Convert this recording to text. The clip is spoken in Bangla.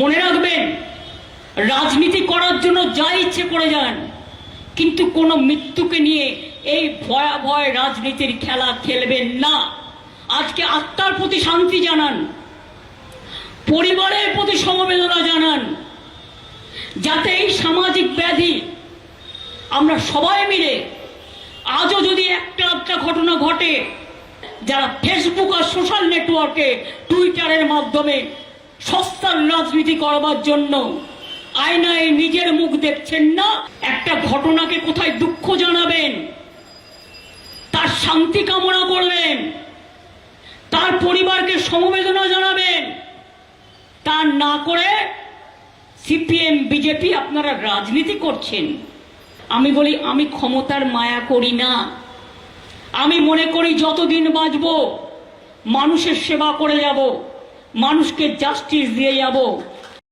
মনে রাখবেন, রাজনীতি করার জন্য যা ইচ্ছে করে যান, কিন্তু কোনো মৃত্যুকে নিয়ে এই ভয়াবহ রাজনীতির খেলা খেলবেন না। আজকে আত্মার প্রতি শান্তি জানান, পরিবারের প্রতি সমবেদনা জানান, যাতে এই সামাজিক ব্যাধি আমরা সবাই মিলে আজও যদি একটা একটা ঘটনা ঘটে, যারা ফেসবুক আর সোশ্যাল নেটওয়ার্কে টুইটারের মাধ্যমে সস্তার রাজনীতি করবার জন্য আয়নায় নিজের মুখ দেখছেন না, একটা ঘটনাকে কোথায় দুঃখ জানাবেন? তার শান্তি কামনা করবেন তার পরিবারকে সমবেদনা জানাবেন তা না করে সিপিএম, বিজেপি আপনারা রাজনীতি করছেন। আমি বলি, আমি ক্ষমতার মায়া করি না। আমি মনে করি, যতদিন বাঁচব, মানুষের সেবা করে যাব। মানুষকে জাস্টিস দিয়ে যাব।